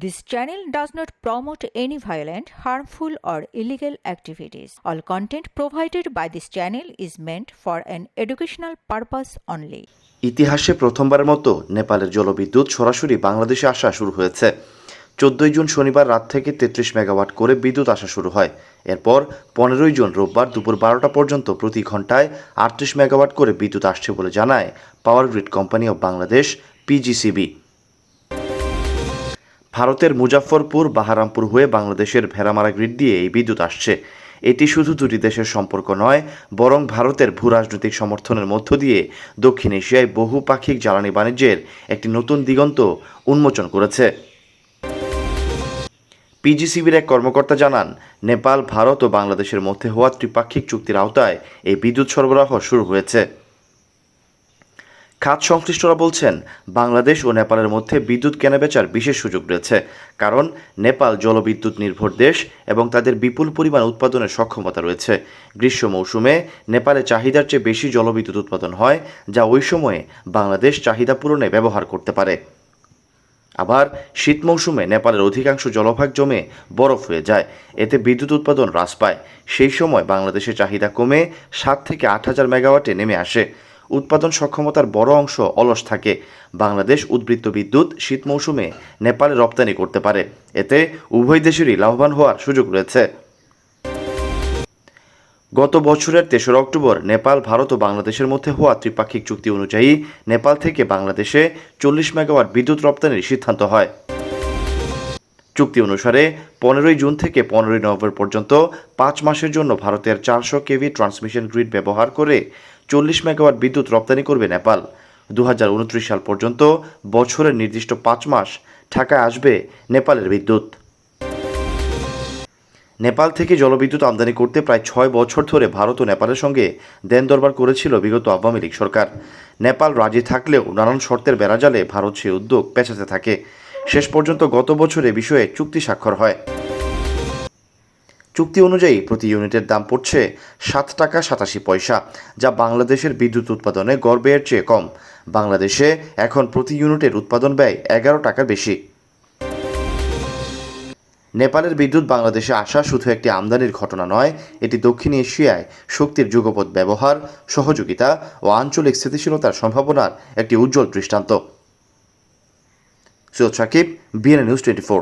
This channel does not promote any violent, harmful, or illegal activities. All content provided by this channel is meant for an educational purpose only. ইতিহাসে প্রথমবারের মতো নেপালের জলবিদ্যুৎ সরাসরি বাংলাদেশে আসা শুরু হয়েছে চোদ্দই জুন শনিবার রাত থেকে তেত্রিশ মেগাওয়াট করে বিদ্যুৎ আসা শুরু হয় এরপর পনেরোই জুন রোববার দুপুর বারোটা পর্যন্ত প্রতি ঘন্টায় আটত্রিশ মেগাওয়াট করে বিদ্যুৎ আসছে বলে জানায় power grid company of Bangladesh PGCB ভারতের মুজাফফরপুর, বাহারামপুর হয়ে বাংলাদেশের ভেড়ামারা গ্রিড দিয়ে এই বিদ্যুৎ আসছে। এটি শুধু দুটি দেশের সম্পর্ক নয়, বরং ভারতের ভূরাজনৈতিক সমর্থনের মধ্য দিয়ে দক্ষিণ এশিয়ায় বহু পাক্ষিক জ্বালানি বাণিজ্যের একটি নতুন দিগন্ত উন্মোচন করেছে। পিজিসিবির এক কর্মকর্তা জানান, নেপাল, ভারত ও বাংলাদেশের মধ্যে হওয়া ত্রিপাক্ষিক চুক্তির আওতায় এই বিদ্যুৎ সরবরাহ শুরু হয়েছে। খাত সংশ্লিষ্টরা বলছেন, বাংলাদেশ ও নেপালের মধ্যে বিদ্যুৎ কেনাবেচার বিশেষ সুযোগ রয়েছে। কারণ, নেপাল জলবিদ্যুৎ নির্ভর দেশ এবং তাদের বিপুল পরিমাণ উৎপাদনের সক্ষমতা রয়েছে। গ্রীষ্ম মৌসুমে নেপালে চাহিদার চেয়ে বেশি জলবিদ্যুৎ উৎপাদন হয়, যা ওই সময়ে বাংলাদেশ চাহিদা পূরণে ব্যবহার করতে পারে। আবার, শীত মৌসুমে নেপালের অধিকাংশ জলভাগ জমে বরফ হয়ে যায়, এতে বিদ্যুৎ উৎপাদন হ্রাস পায়। সেই সময় বাংলাদেশের চাহিদা কমে সাত থেকে আট হাজার মেগাওয়াটে নেমে আসে। উৎপাদন সক্ষমতার বড় অংশ অলস থাকে। বাংলাদেশ উদ্বৃত্ত বিদ্যুৎ শীত মৌসুমে নেপালে রপ্তানি করতে পারে। এতে উভয় দেশেরই লাভবান হওয়ার সুযোগ রয়েছে। গত বছরের তেসরা অক্টোবর নেপাল, ভারত ও বাংলাদেশের মধ্যে হওয়া ত্রিপাক্ষিক চুক্তি অনুযায়ী নেপাল থেকে বাংলাদেশে চল্লিশ মেগাওয়াট বিদ্যুৎ রপ্তানির সিদ্ধান্ত হয়। চুক্তি অনুসারে পনেরোই জুন থেকে পনেরোই নভেম্বর পর্যন্ত পাঁচ মাসের জন্য ভারতের চারশো কেভি ট্রান্সমিশন গ্রিড ব্যবহার করে চল্লিশ মেগাওয়াট বিদ্যুৎ রপ্তানি করবে নেপাল। দু হাজার উনত্রিশ সাল পর্যন্ত বছরের নির্দিষ্ট পাঁচ মাস ঢাকায় আসবে নেপালের বিদ্যুৎ। নেপাল থেকে জলবিদ্যুৎ আমদানি করতে প্রায় ছয় বছর ধরে ভারত ও নেপালের সঙ্গে দেন দরবার করেছিল বিগত আওয়ামী লীগ সরকার। নেপাল রাজি থাকলেও নানান শর্তের বেড়াজালে ভারত সেই উদ্যোগ পেঁচাতে থাকে। শেষ পর্যন্ত গত বছর বিষয়ে চুক্তি স্বাক্ষর হয়। চুক্তি অনুযায়ী প্রতি ইউনিটের দাম পড়ছে সাত টাকা সাতাশি পয়সা, যা বাংলাদেশের বিদ্যুৎ উৎপাদনে গর্বের চেয়ে কম। বাংলাদেশে এখন প্রতি ইউনিটের উৎপাদন ব্যয় এগারো টাকা বেশি। নেপালের বিদ্যুৎ বাংলাদেশে আসা শুধু একটি আমদানির ঘটনা নয়, এটি দক্ষিণ এশিয়ায় শক্তির যুগপথ ব্যবহার, সহযোগিতা ও আঞ্চলিক স্থিতিশীলতার সম্ভাবনার একটি উজ্জ্বল দৃষ্টান্ত। Sakib BNA news twenty four.